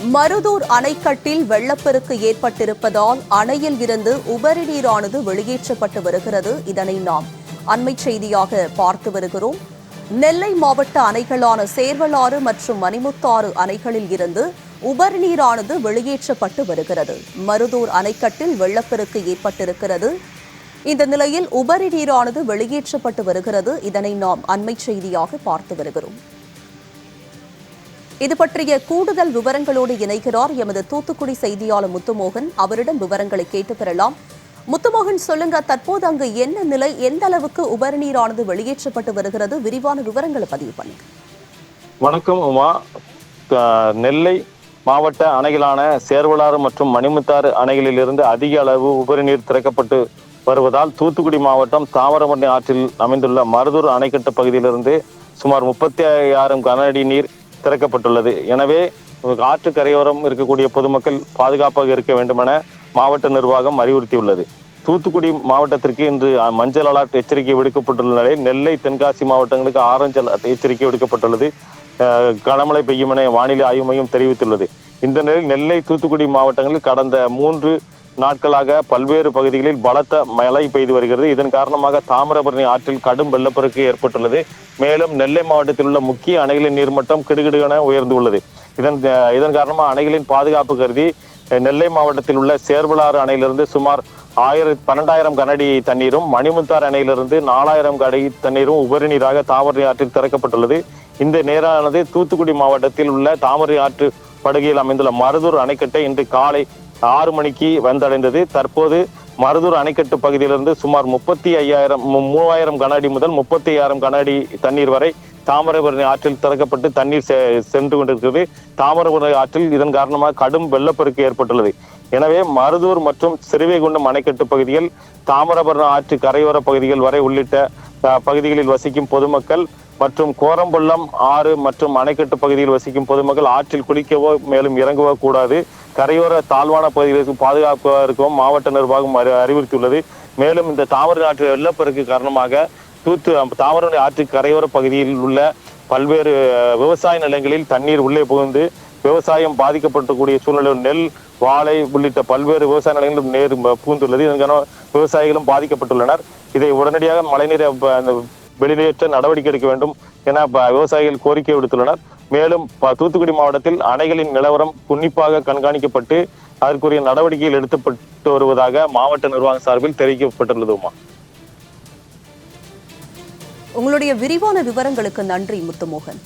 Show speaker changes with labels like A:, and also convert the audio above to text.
A: மருதூர் அணைக்கட்டில் வெள்ளப்பெருக்கு ஏற்பட்டிருப்பதால் அணையில் இருந்து உபரி நீரானது வெளியேற்றப்பட்டு வருகிறது. இதனை நாம் அண்மை செய்தியாக பார்த்து வருகிறோம். நெல்லை மாவட்ட அணைகளான சேர்வலாறு மற்றும் மணிமுத்தாறு அணைகளில் இருந்து உபரி நீரானது வெளியேற்றப்பட்டு வருகிறது. மருதூர் அணைக்கட்டில் வெள்ளப்பெருக்கு ஏற்பட்டிருக்கிறது. இந்த நிலையில் உபரி நீரானது வெளியேற்றப்பட்டு வருகிறது. இதனை நாம் அண்மை செய்தியாக பார்த்து வருகிறோம். இது பற்றிய கூடுதல் விவரங்களோடு இணைகிறார் எமது தூத்துக்குடி செய்தியாளர் முத்துமோகன். அவரிடம் விவரங்களை கேட்டு பெறலாம். முத்துமோகன் சொல்லுங்க தற்போது அங்கு என்ன நிலை எந்த அளவுக்கு உபரி நீரானது வெளியேற்றப்பட்டு வருகிறது? விரிவான விவரங்களை பதிவு பண்ணுங்க.
B: வணக்கம் உமா. நெல்லை மாவட்ட அணைகளான சேர்வலாறு மற்றும் மணிமுத்தாறு அணைகளிலிருந்து அதிக அளவு உபரிநீர் திறக்கப்பட்டு வருவதால் தூத்துக்குடி மாவட்டம் தாமிரபரணி ஆற்றில் அமைந்துள்ள மருதூர் அணைக்கட்டு பகுதியிலிருந்து சுமார் முப்பத்தி ஐயாயிரம் கனஅடி நீர் திறக்கப்பட்டுள்ளது. எனவே ஆற்று கரையோரம் இருக்கக்கூடிய பொதுமக்கள் பாதுகாப்பாக இருக்க வேண்டுமென மாவட்ட நிர்வாகம் அறிவுறுத்தியுள்ளது. தூத்துக்குடி மாவட்டத்திற்கு இன்று மஞ்சள் அலர்ட் எச்சரிக்கை விடுக்கப்பட்டுள்ள நிலையில் நெல்லை தென்காசி மாவட்டங்களுக்கு ஆரஞ்சு அலர்ட் எச்சரிக்கை விடுக்கப்பட்டுள்ளது. கனமழை பெய்யும் என வானிலை ஆய்வு மையம் தெரிவித்துள்ளது. இந்த நிலையில் நெல்லை தூத்துக்குடி மாவட்டங்களில் கடந்த மூன்று நாட்களாக பல்வேறு பகுதிகளில் பலத்த மழை பெய்து வருகிறது. இதன் காரணமாக தாமிரபரணி ஆற்றில் கடும் வெள்ளப்பெருக்கு ஏற்பட்டுள்ளது. மேலும் நெல்லை மாவட்டத்தில் உள்ள முக்கிய அணைகளின் நீர்மட்டம் கிடுகிடுகென உயர்ந்துள்ளது இதன் இதன் காரணமாக அணைகளின் பாதுகாப்பு கருதி நெல்லை மாவட்டத்தில் உள்ள சேர்வலாறு அணையிலிருந்து சுமார் ஆயிரத்தி பன்னெண்டாயிரம் கனடி தண்ணீரும் மணிமுத்தார் அணையிலிருந்து நாலாயிரம் கனடி தண்ணீரும் உபரி நீராக தாமரை ஆற்றில் திறக்கப்பட்டுள்ளது. இந்த நேரானது தூத்துக்குடி மாவட்டத்தில் உள்ள தாமரை ஆற்று படுகையில் அமைந்துள்ள மருதூர் அணைக்கட்டை இன்று காலை ஆறு மணிக்கு வந்தடைந்தது. தற்போது மருதூர் அணைக்கட்டு பகுதியிலிருந்து சுமார் முப்பத்தி ஐயாயிரம் மூவாயிரம் கன அடி முதல் முப்பத்தி ஐயாயிரம் கன அடி தண்ணீர் வரை தாமிரபரணி ஆற்றில் திறக்கப்பட்டு தண்ணீர் செ- சென்று கொண்டிருக்கிறது. தாமிரபரணி ஆற்றில் இதன் காரணமாக கடும் வெள்ளப்பெருக்கு ஏற்பட்டுள்ளது. எனவே மருதூர் மற்றும் சிறுவைகுண்டம் அணைக்கட்டு பகுதியில் தாமிரபரணி ஆற்று கரையோர பகுதிகள் வரை உள்ளிட்ட பகுதிகளில் வசிக்கும் பொதுமக்கள் மற்றும் கோரம்பள்ளம் ஆறு மற்றும் அணைக்கட்டு பகுதியில் வசிக்கும் பொதுமக்கள் ஆற்றில் குளிக்கவோ மேலும் இறங்கவோ கூடாது. கரையோர தாழ்வான பகுதிகளுக்கு பாதுகாப்பாக இருக்கும். மாவட்ட நிர்வாகம் அறி- அறிவுறுத்தியுள்ளது. மேலும் இந்த தாமரை ஆற்று வெள்ளப்பெருக்கு காரணமாக தூத்து தாமரை ஆற்று கரையோர பகுதியில் உள்ள பல்வேறு விவசாய நிலங்களில் தண்ணீர் உள்ளே புகுந்து விவசாயம் பாதிக்கப்படக்கூடிய சூழ்நிலை நெல் வாழை உள்ளிட்ட பல்வேறு விவசாய நிலங்களும் நேர் பூந்துள்ளது புகுந்துள்ளது. இதன் விவசாயிகளும் பாதிக்கப்பட்டுள்ளனர். இதை உடனடியாக மழைநீரை வெளியேற்ற நடவடிக்கை எடுக்க வேண்டும் என ப- விவசாயிகள் கோரிக்கை விடுத்துள்ளனர். மேலும் தூத்துக்குடி மாவட்டத்தில் அணைகளின் நிலவரம் உன்னிப்பாக கண்காணிக்கப்பட்டு அதற்குரிய நடவடிக்கைகள் எடுக்கப்பட்டு வருவதாக மாவட்ட நிர்வாகம் சார்பில் தெரிவிக்கப்பட்டுள்ளது உமா
A: உங்களுடைய விரிவான விவரங்களுக்கு நன்றி முத்துமோகன்.